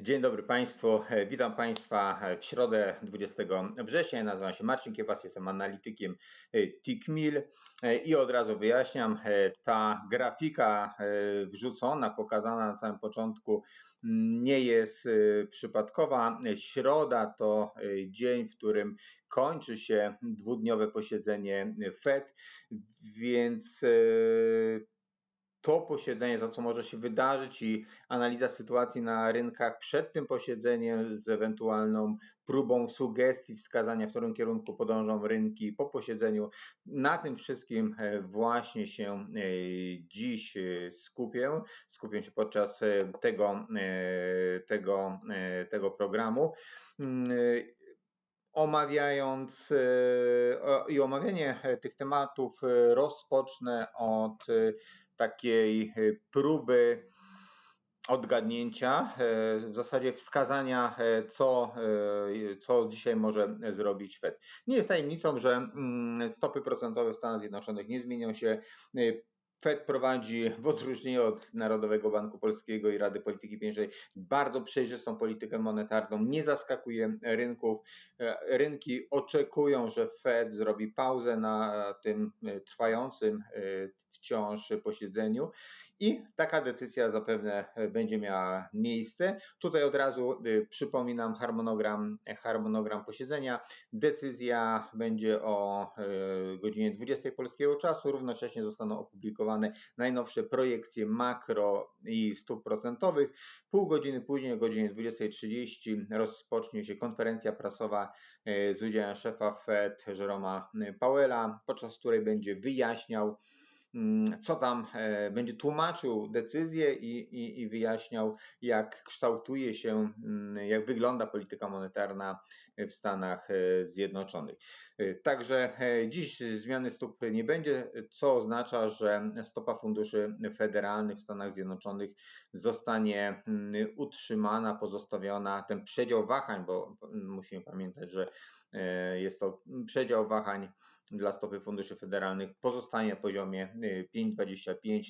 Dzień dobry Państwu. E, Witam Państwa w środę 20 września. Nazywam się Marcin Kiepas, jestem analitykiem e, TICMIL e, i od razu wyjaśniam, ta grafika wrzucona, pokazana na samym początku mm, nie jest przypadkowa. Środa to dzień, w którym kończy się dwudniowe posiedzenie Fed, więc to posiedzenie, to co może się wydarzyć i analiza sytuacji na rynkach przed tym posiedzeniem z ewentualną próbą sugestii, wskazania, w którym kierunku podążą rynki po posiedzeniu. Na tym wszystkim e, właśnie się e, dziś e, skupię. Skupię się podczas tego, tego, tego programu mm, omawiając i omawianie tych tematów rozpocznę od takiej y, próby odgadnięcia, y, w zasadzie wskazania, y, co, co dzisiaj może zrobić Fed. Nie jest tajemnicą, że mm, stopy procentowe w Stanach Zjednoczonych nie zmienią się. Fed prowadzi w odróżnieniu od Narodowego Banku Polskiego i Rady Polityki Pieniężnej bardzo przejrzystą politykę monetarną, nie zaskakuje rynków. Rynki oczekują, że Fed zrobi pauzę na tym trwającym wciąż posiedzeniu i taka decyzja zapewne będzie miała miejsce. Tutaj od razu przypominam harmonogram, harmonogram posiedzenia. Decyzja będzie o godzinie 20 polskiego czasu. Równocześnie zostaną opublikowane najnowsze projekcje makro i stóp procentowych. Pół godziny później, o godzinie 20.30 rozpocznie się konferencja prasowa y, z udziałem szefa Fed Jeroma Powella, podczas której będzie wyjaśniał co tam e, będzie tłumaczył decyzję i, i, i, wyjaśniał, jak kształtuje się, mm, jak wygląda polityka monetarna w Stanach e, Zjednoczonych. E, także dziś zmiany stóp nie będzie, co oznacza, że stopa funduszy federalnych w Stanach Zjednoczonych zostanie mm, utrzymana, pozostawiona, ten przedział wahań, bo musimy pamiętać, że jest to przedział wahań dla stopy funduszy federalnych pozostanie na poziomie 5,25,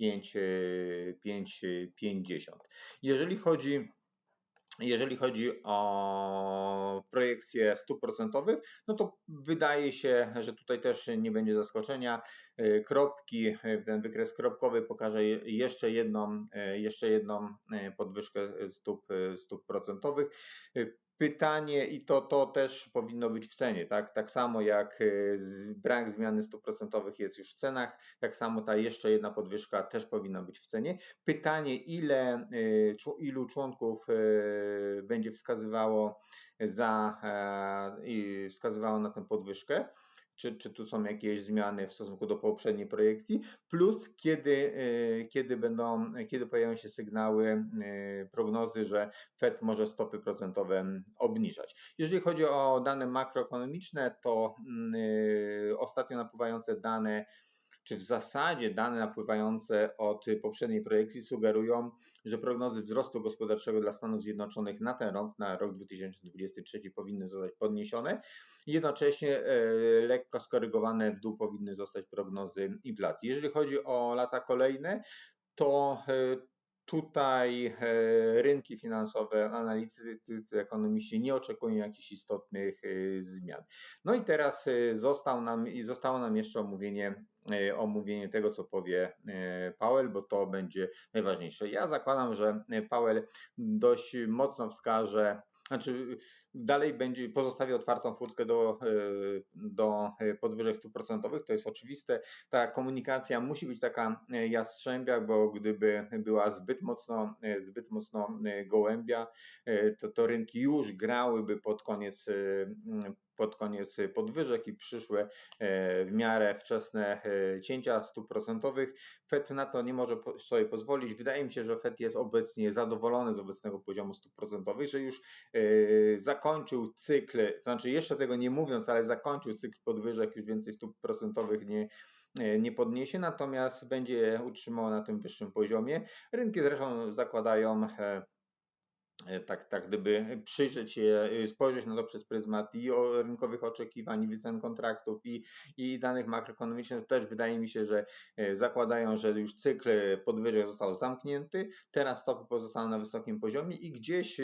5,50. Jeżeli chodzi jeżeli chodzi o projekcje stóp procentowych, no to wydaje się, że tutaj też nie będzie zaskoczenia. Kropki, ten wykres kropkowy pokaże jeszcze jedną, jeszcze jedną podwyżkę stóp, stóp procentowych. Pytanie, i to, to też powinno być w cenie, tak? Tak samo jak y, brak zmiany stóp procentowych jest już w cenach, tak samo ta jeszcze jedna podwyżka też powinna być w cenie. Pytanie, ile, y, ilu członków y, będzie wskazywało za, e, wskazywało na tę podwyżkę czy, czy tu są jakieś zmiany w stosunku do poprzedniej projekcji, plus kiedy, e, kiedy będą, kiedy pojawią się sygnały, e, prognozy, że Fed może stopy procentowe obniżać. Jeżeli chodzi o dane makroekonomiczne, to mm, e, ostatnio napływające dane czy w zasadzie dane napływające od poprzedniej projekcji sugerują, że prognozy wzrostu gospodarczego dla Stanów Zjednoczonych na ten rok, na rok 2023 powinny zostać podniesione. Jednocześnie e, lekko skorygowane w dół powinny zostać prognozy inflacji. Jeżeli chodzi o lata kolejne, to e, Tutaj e, rynki finansowe, analitycy, ekonomiści nie oczekują jakichś istotnych zmian. No i teraz został nam, zostało nam jeszcze omówienie E, omówienie tego, co powie e, Powell, bo to będzie najważniejsze. Ja zakładam, że Powell dość mocno wskaże, znaczy dalej będzie pozostawi otwartą furtkę do, e, do podwyżek stóp procentowych, to jest oczywiste. Ta komunikacja musi być taka jastrzębia, bo gdyby była zbyt mocno, zbyt mocno gołębia, to, to rynki już grałyby pod koniec pod koniec podwyżek i przyszłe e, w miarę wczesne e, cięcia stóp procentowych. Fed na to nie może sobie pozwolić. Wydaje mi się, że Fed jest obecnie zadowolony z obecnego poziomu stóp procentowych, że już e, zakończył cykl, to znaczy jeszcze tego nie mówiąc, ale zakończył cykl podwyżek, już więcej stóp procentowych nie, nie podniesie, natomiast będzie utrzymał na tym wyższym poziomie. Rynki zresztą zakładają tak, tak gdyby przyjrzeć się, y, spojrzeć na to przez pryzmat i rynkowych oczekiwań, i wycen kontraktów, i, i danych makroekonomicznych, to też wydaje mi się, że e, zakładają, że już cykl podwyżek został zamknięty, teraz stopy pozostaną na wysokim poziomie i gdzieś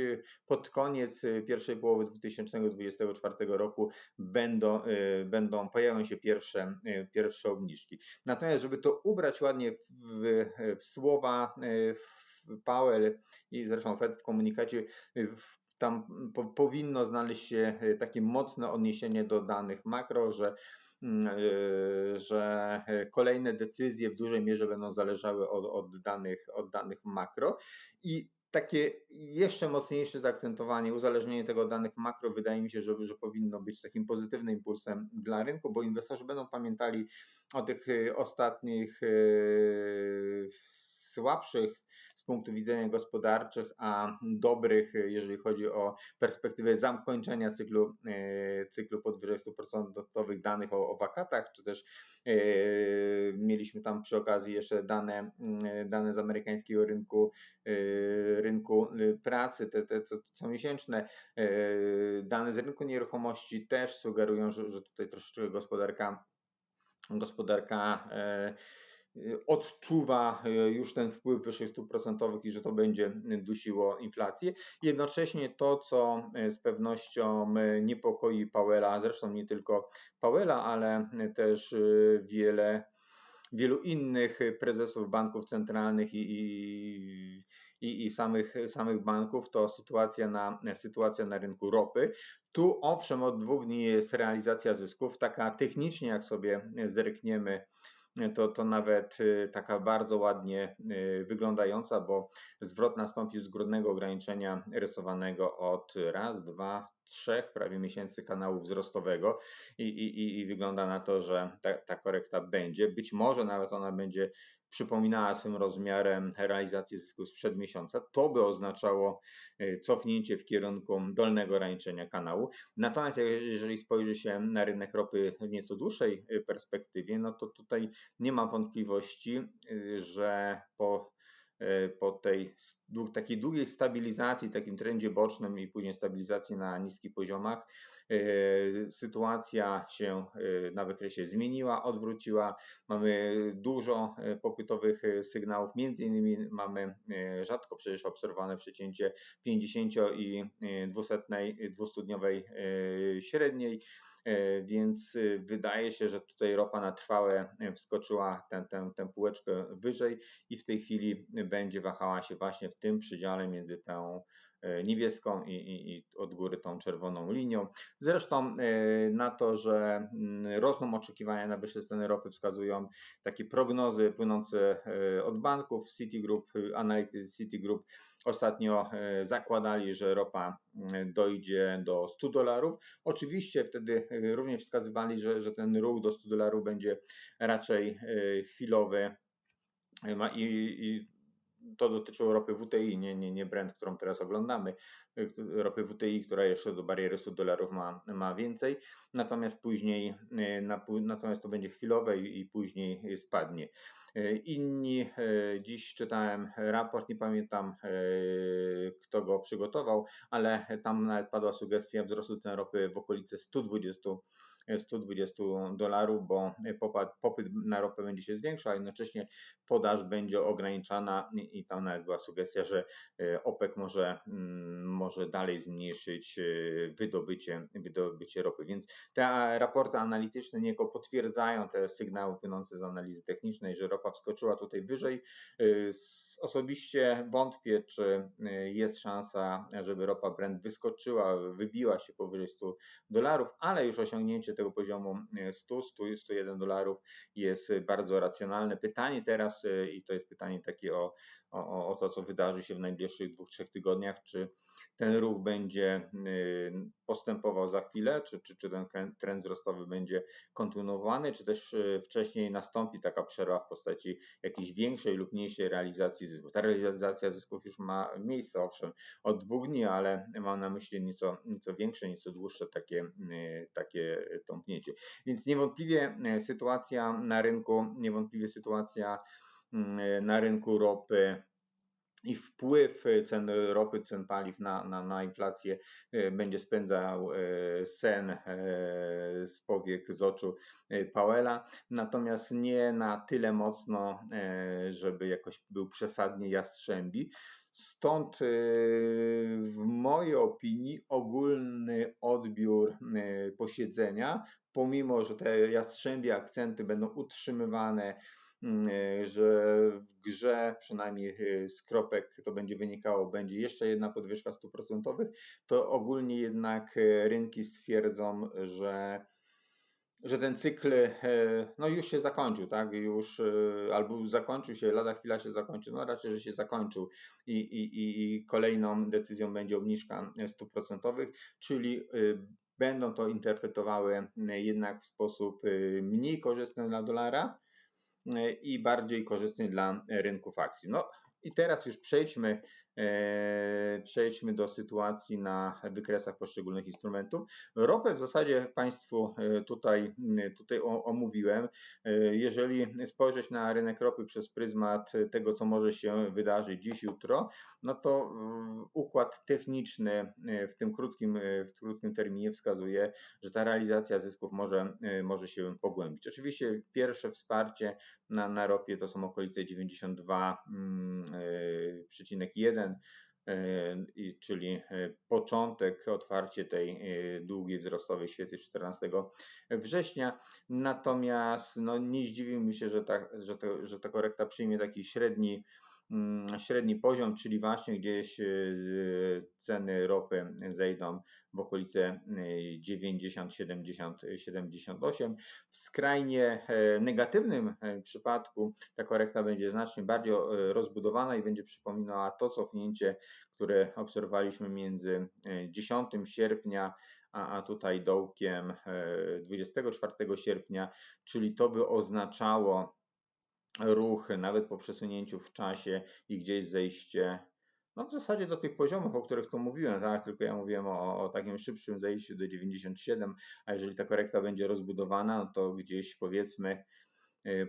pod koniec pierwszej połowy 2024 roku będą, będą pojawią się pierwsze, pierwsze obniżki. Natomiast, żeby to ubrać ładnie w, w słowa, w Powell i zresztą Fed w komunikacie y, tam po, powinno znaleźć się y, takie mocne odniesienie do danych makro, że, mm, y, że kolejne decyzje w dużej mierze będą zależały od, od, danych, od danych makro. I takie jeszcze mocniejsze zaakcentowanie, uzależnienie tego od danych makro wydaje mi się, że, że powinno być takim pozytywnym impulsem dla rynku, bo inwestorzy będą pamiętali o tych ostatnich słabszych z punktu widzenia gospodarczych, a dobrych, jeżeli chodzi o perspektywę zakończenia cyklu, e, cyklu podwyżek 100% danych o, o wakatach, czy też e, mieliśmy tam przy okazji jeszcze dane, mm, dane z amerykańskiego rynku, e, rynku pracy, te, te co, co miesięczne dane z rynku nieruchomości też sugerują, że, że tutaj troszeczkę gospodarka gospodarka odczuwa y, już ten wpływ wyższych stóp procentowych i że to będzie dusiło inflację. Jednocześnie to, co y, z pewnością niepokoi Powella, zresztą nie tylko Powella, ale też wiele, wielu innych prezesów banków centralnych i, i, i, i samych, samych banków, to sytuacja na, sytuacja na rynku ropy. Tu owszem, od dwóch dni jest realizacja zysków, taka technicznie, jak sobie zerkniemy to, to nawet y, taka bardzo ładnie y, wyglądająca, bo zwrot nastąpił z grudnego ograniczenia rysowanego od raz, dwa, trzech prawie miesięcy kanału wzrostowego i, i, i wygląda na to, że ta, ta korekta będzie. Być może nawet ona będzie przypominała swym rozmiarem realizację zysku sprzed miesiąca, to by oznaczało e, cofnięcie w kierunku dolnego ograniczenia kanału. Natomiast jeżeli spojrzy się na rynek ropy w nieco dłuższej e, perspektywie, no to tutaj nie ma wątpliwości, e, że po po tej takiej długiej stabilizacji, takim trendzie bocznym i później stabilizacji na niskich poziomach, e, sytuacja się e, na wykresie zmieniła, odwróciła. Mamy dużo popytowych sygnałów, między innymi mamy rzadko przecież obserwowane przecięcie 50 i 200, 200-dniowej średniej. E, więc y, wydaje się, że tutaj ropa na trwałe e, wskoczyła tę, tę, tę półeczkę wyżej i w tej chwili będzie wahała się właśnie w tym przedziale między tą niebieską i, i, i, od góry tą czerwoną linią. Zresztą na to, że mm, rosną oczekiwania na wyższe ceny ropy wskazują takie prognozy płynące od banków. Citigroup, analitycy Citigroup Ostatnio e, zakładali, że ropa e, dojdzie do 100 dolarów. Oczywiście wtedy e, również wskazywali, że, że ten ruch do 100 dolarów będzie raczej chwilowy i to dotyczyło ropy WTI, nie, nie, nie Brent, którą teraz oglądamy. Ropy WTI, która jeszcze do bariery 100 dolarów ma, ma więcej, natomiast później, natomiast to będzie chwilowe i, później spadnie. Inni, dziś czytałem raport, nie pamiętam kto go przygotował, ale tam nawet padła sugestia wzrostu cen ropy w okolicy 120 120 dolarów, bo popyt na ropę będzie się zwiększał, a jednocześnie podaż będzie ograniczana i tam nawet była sugestia, że e, OPEC może, mm, może dalej zmniejszyć e, wydobycie, wydobycie ropy. Więc te raporty analityczne niejako potwierdzają te sygnały płynące z analizy technicznej, że ropa wskoczyła tutaj wyżej. E, osobiście wątpię, czy jest szansa, żeby ropa Brent wyskoczyła, wybiła się powyżej 100 dolarów, ale już osiągnięcie tego poziomu 100, 100 101 dolarów jest bardzo racjonalne. Pytanie teraz, e, i to jest pytanie takie o, o, o to, co wydarzy się w najbliższych dwóch, trzech tygodniach, czy ten ruch będzie y, postępował za chwilę, czy, czy, czy ten trend wzrostowy będzie kontynuowany, czy też wcześniej nastąpi taka przerwa w postaci jakiejś większej lub mniejszej realizacji zysków. Ta realizacja zysków już ma miejsce, owszem, od dwóch dni, ale mam na myśli nieco, nieco większe, nieco dłuższe takie, takie tąpnięcie. Więc niewątpliwie sytuacja na rynku, niewątpliwie sytuacja na rynku ropy i wpływ cen ropy, cen paliw na, na, na inflację będzie spędzał sen z powiek, z oczu Powella, natomiast nie na tyle mocno, żeby jakoś był przesadnie jastrzębi. Stąd y, w mojej opinii ogólny odbiór y, posiedzenia, pomimo że te jastrzębie akcenty będą utrzymywane, y, że w grze przynajmniej z kropek to będzie wynikało, będzie jeszcze jedna podwyżka stóp procentowych, to ogólnie jednak rynki stwierdzą, że że ten cykl e, no już się zakończył, tak? Już e, albo zakończył się, lada chwila się zakończy, no raczej, że się zakończył i, i, i kolejną decyzją będzie obniżka stóp procentowych, czyli e, będą to interpretowały jednak w sposób mniej korzystny dla dolara i bardziej korzystny dla rynków akcji. No i teraz już przejdźmy przejdźmy do sytuacji na wykresach poszczególnych instrumentów. Ropę w zasadzie Państwu e, tutaj, tutaj omówiłem. E, jeżeli spojrzeć na rynek ropy przez pryzmat tego, co może się wydarzyć dziś, jutro, no to układ techniczny w tym krótkim, w krótkim terminie wskazuje, że ta realizacja zysków może, może się pogłębić. Oczywiście pierwsze wsparcie na, na ropie to są okolice 92,1 E, czyli e, początek, otwarcie tej e, długiej wzrostowej świecy 14 września. Natomiast no, nie zdziwimy się, że ta, że, to, że ta korekta przyjmie taki średni średni poziom, czyli właśnie gdzieś y, ceny ropy zejdą w okolice 90, 70, 78. W skrajnie e, negatywnym e, przypadku ta korekta będzie znacznie bardziej e, rozbudowana i będzie przypominała to cofnięcie, które obserwowaliśmy między 10 sierpnia a tutaj dołkiem 24 sierpnia, czyli to by oznaczało ruch, nawet po przesunięciu w czasie i gdzieś zejście, no w zasadzie do tych poziomów, o których tu mówiłem, tak? tylko ja mówiłem o, o takim szybszym zejściu do 97, a jeżeli ta korekta będzie rozbudowana, no to gdzieś powiedzmy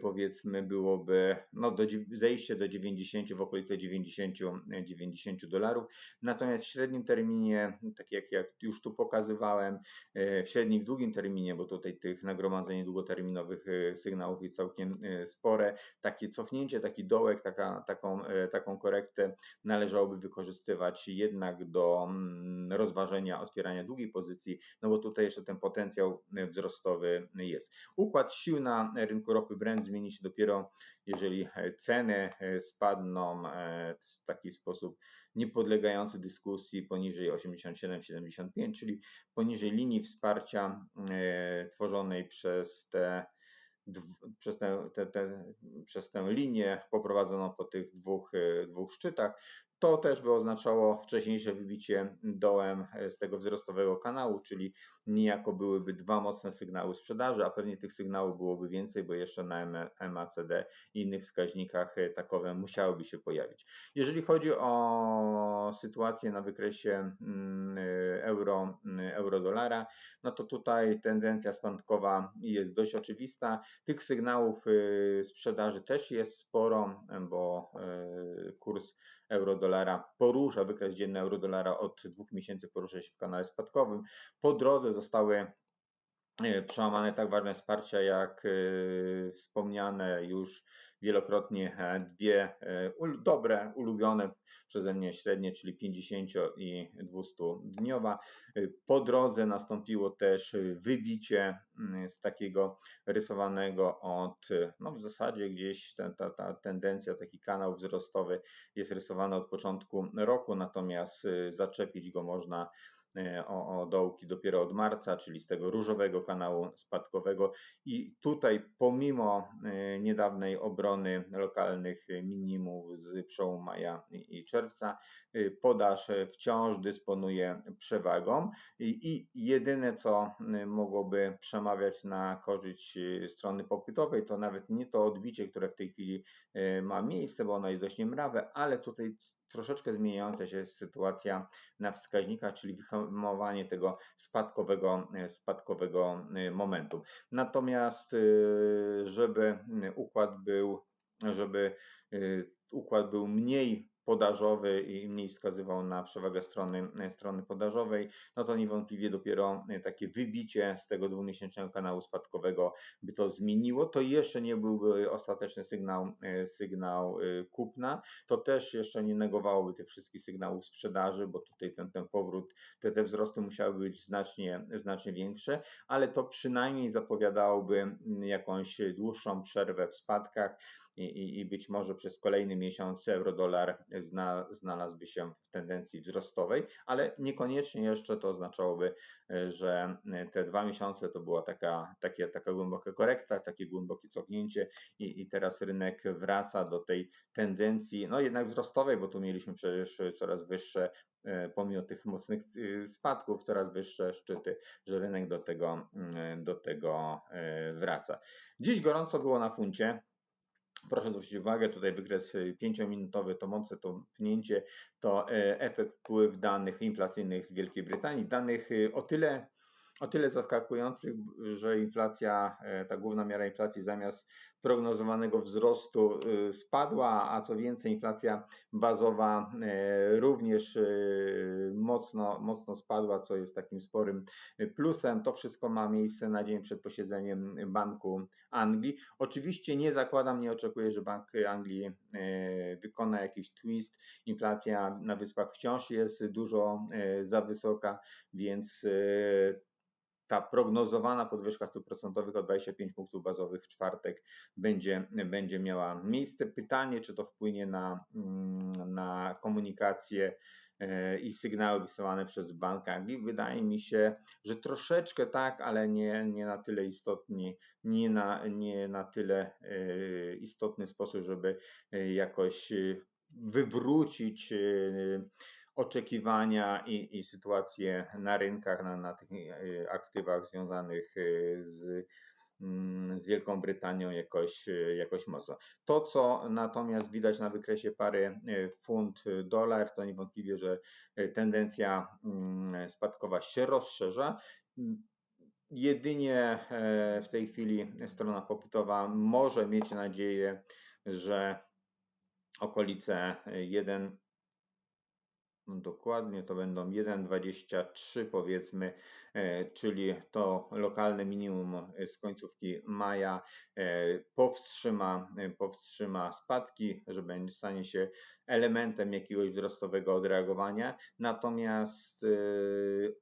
powiedzmy byłoby no, do, zejście do 90 w okolice 90, 90 dolarów. Natomiast w średnim terminie, tak jak, jak już tu pokazywałem, e, w średnim, w długim terminie, bo tutaj tych nagromadzeń długoterminowych e, sygnałów jest całkiem spore, takie cofnięcie, taki dołek, taka, taką, taką korektę należałoby wykorzystywać jednak do mm, rozważenia otwierania długiej pozycji, no bo tutaj jeszcze ten potencjał wzrostowy jest. Układ sił na rynku ropy Brent zmieni się dopiero, jeżeli e, ceny e, spadną e, w taki sposób niepodlegający dyskusji poniżej 87-75, czyli poniżej linii wsparcia tworzonej przez te przez tę, te, te, przez tę linię poprowadzoną po tych dwóch, dwóch szczytach. To też by oznaczało wcześniejsze wybicie dołem e, z tego wzrostowego kanału, czyli niejako byłyby dwa mocne sygnały sprzedaży, a pewnie tych sygnałów byłoby więcej, bo jeszcze na MACD i innych wskaźnikach e, takowe musiałyby się pojawić. Jeżeli chodzi o sytuację na wykresie mm, e, euro, mm, euro-dolara, no to tutaj tendencja spadkowa jest dość oczywista. Tych sygnałów sprzedaży też jest sporo, bo kurs euro-dolara porusza, wykres dzienny euro-dolara od dwóch miesięcy porusza się w kanale spadkowym. Po drodze zostały e, przełamane tak ważne wsparcia jak wspomniane już wielokrotnie e, dwie dobre, ulubione przeze mnie średnie, czyli 50 i 200 dniowa. Po drodze nastąpiło też wybicie mm, z takiego rysowanego od, no w zasadzie gdzieś ta, ta, ta tendencja, taki kanał wzrostowy jest rysowany od początku roku, natomiast zaczepić go można E, o, o dołki dopiero od marca, czyli z tego różowego kanału spadkowego. I tutaj, pomimo e, niedawnej obrony lokalnych minimów z przełomu maja i czerwca, e, podaż wciąż dysponuje przewagą. I, i jedyne, co mogłoby przemawiać na korzyść strony popytowej, to nawet nie to odbicie, które w tej chwili ma miejsce, bo ono jest dość niemrawe, ale tutaj troszeczkę zmieniająca się sytuacja na wskaźnikach, czyli wyhamowanie tego spadkowego, e, spadkowego e, momentu. Natomiast, e, żeby układ był, żeby układ był mniej podażowy i mniej wskazywał na przewagę strony, strony podażowej, no to niewątpliwie dopiero takie wybicie z tego dwumiesięcznego kanału spadkowego by to zmieniło. To jeszcze nie byłby ostateczny sygnał, sygnał kupna. To też jeszcze nie negowałoby tych wszystkich sygnałów sprzedaży, bo tutaj ten, ten powrót, te, te wzrosty musiały być znacznie, znacznie większe, ale to przynajmniej zapowiadałoby jakąś dłuższą przerwę w spadkach i, i, i być może przez kolejny miesiąc euro-dolar zna, znalazłby się w tendencji wzrostowej, ale niekoniecznie jeszcze to oznaczałoby, że te dwa miesiące to była taka, takie, taka głęboka korekta, takie głębokie cofnięcie i, i teraz rynek wraca do tej tendencji, no jednak wzrostowej, bo tu mieliśmy przecież coraz wyższe pomimo tych mocnych spadków, coraz wyższe szczyty, że rynek do tego, do tego wraca. Dziś gorąco było na funcie. Proszę zwrócić uwagę, tutaj wykres 5-minutowy to mocne to pnięcie, to e, efekt wpływ danych inflacyjnych z Wielkiej Brytanii, danych e, o tyle o tyle zaskakujących, że inflacja, e, ta główna miara inflacji zamiast prognozowanego wzrostu y, spadła, a co więcej inflacja bazowa e, również mocno, mocno spadła, co jest takim sporym plusem. To wszystko ma miejsce na dzień przed posiedzeniem Banku Anglii. Oczywiście nie zakładam, nie oczekuję, że Bank Anglii e, wykona jakiś twist. Inflacja na wyspach wciąż jest dużo za wysoka, więc ta prognozowana podwyżka stóp procentowych o 25 punktów bazowych w czwartek będzie, będzie miała miejsce. Pytanie, czy to wpłynie na, mm, na komunikację e, i sygnały wysyłane przez Bank Anglii. Wydaje mi się, że troszeczkę tak, ale nie, nie na tyle istotnie, nie na, nie na tyle e, istotny sposób, żeby e, jakoś wywrócić oczekiwania i, i sytuacje na rynkach, na, na tych e, aktywach związanych e, z, mm, z Wielką Brytanią jakoś, e, jakoś mocno. To, co natomiast widać na wykresie pary funt-dolar, to niewątpliwie, że tendencja mm, spadkowa się rozszerza. Jedynie w tej chwili strona popytowa może mieć nadzieję, że okolice 1 no dokładnie to będą 1,23 powiedzmy, e, czyli to lokalne minimum z końcówki maja e, powstrzyma, e, powstrzyma spadki, że będzie stanie się elementem jakiegoś wzrostowego odreagowania. Natomiast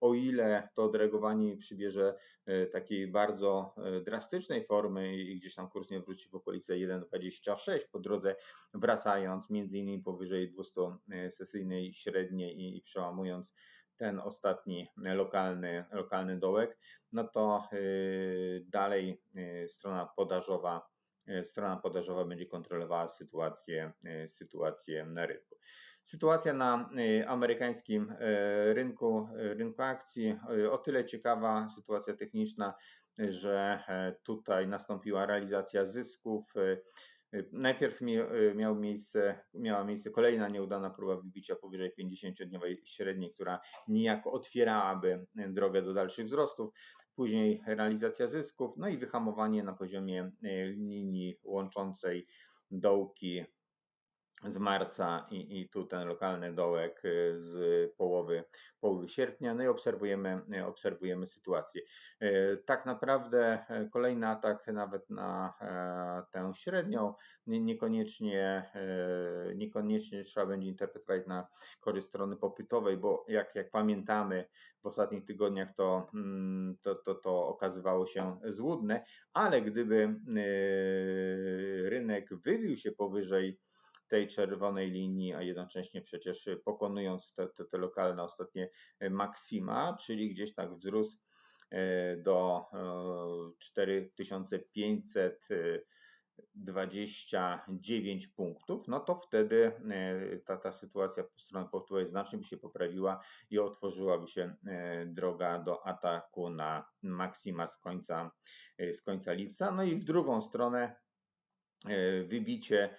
o ile to odreagowanie przybierze takiej bardzo drastycznej formy i gdzieś tam kurs nie wróci w okolice 1,26 po drodze wracając między innymi powyżej 200 sesyjnej średniej i, i przełamując ten ostatni lokalny, lokalny dołek, no to y, dalej y, strona podażowa, y, strona podażowa będzie kontrolowała sytuację, sytuację na rynku. Sytuacja na amerykańskim rynku, rynku akcji o tyle ciekawa, sytuacja techniczna, że e, tutaj nastąpiła realizacja zysków Najpierw miał miejsce, miała miejsce kolejna nieudana próba wybicia powyżej 50-dniowej średniej, która niejako otwierałaby drogę do dalszych wzrostów. Później realizacja zysków, no i wyhamowanie na poziomie linii łączącej dołki z marca i, i tu ten lokalny dołek y, z połowy, połowy sierpnia, no i obserwujemy, y, obserwujemy sytuację. Y, tak naprawdę kolejny atak nawet na e, tę średnią niekoniecznie, niekoniecznie trzeba będzie interpretować na korzyść strony popytowej, bo jak, jak pamiętamy w ostatnich tygodniach to, mm, to, to, to okazywało się złudne, ale gdyby rynek wybił się powyżej tej czerwonej linii, a jednocześnie przecież pokonując te, te, te lokalne ostatnie maksima, czyli gdzieś tak wzrósł e, do 4529 e, punktów, no to wtedy e, ta, ta sytuacja po stronie portowej znacznie by się poprawiła i otworzyłaby się droga do ataku na maksima z końca, z końca lipca. No i w drugą stronę wybicie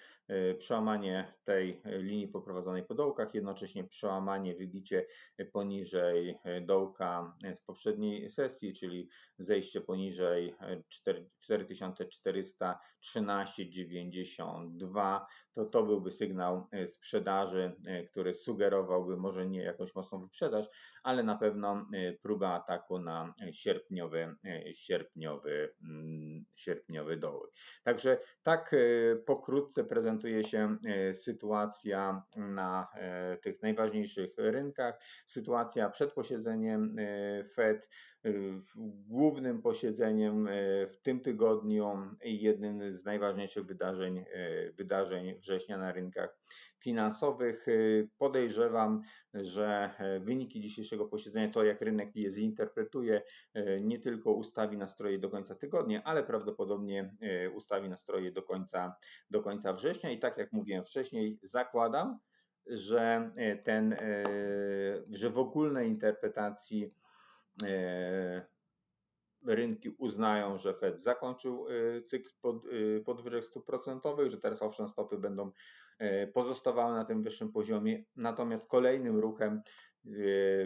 przełamanie tej linii poprowadzonej po dołkach, jednocześnie przełamanie, wybicie poniżej dołka z poprzedniej sesji, czyli zejście poniżej 4413,92, to to byłby sygnał sprzedaży, który sugerowałby może nie jakąś mocną wyprzedaż, ale na pewno próba ataku na sierpniowy, sierpniowy, mm, sierpniowy doły. Także tak pokrótce prezentuje się sytuacja na tych najważniejszych rynkach. Sytuacja przed posiedzeniem Fed, głównym posiedzeniem w tym tygodniu i jednym z najważniejszych wydarzeń, wydarzeń września na rynkach finansowych. Podejrzewam, że wyniki dzisiejszego posiedzenia, to jak rynek je zinterpretuje, nie tylko ustawi nastroje do końca tygodnia, ale prawdopodobnie ustawi nastroje do końca, do końca i tak jak mówiłem wcześniej, zakładam, że ten, że w ogólnej interpretacji rynki uznają, że Fed zakończył cykl pod, podwyżek stóp procentowych, że teraz owszem stopy będą pozostawały na tym wyższym poziomie, natomiast kolejnym ruchem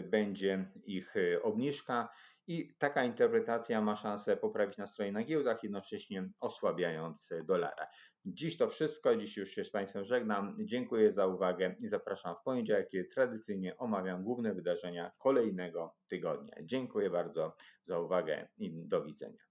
będzie ich obniżka i taka interpretacja ma szansę poprawić nastroje na giełdach, jednocześnie osłabiając dolara. Dziś to wszystko, dziś już się z Państwem żegnam. Dziękuję za uwagę i zapraszam w poniedziałek, kiedy tradycyjnie omawiam główne wydarzenia kolejnego tygodnia. Dziękuję bardzo za uwagę i do widzenia.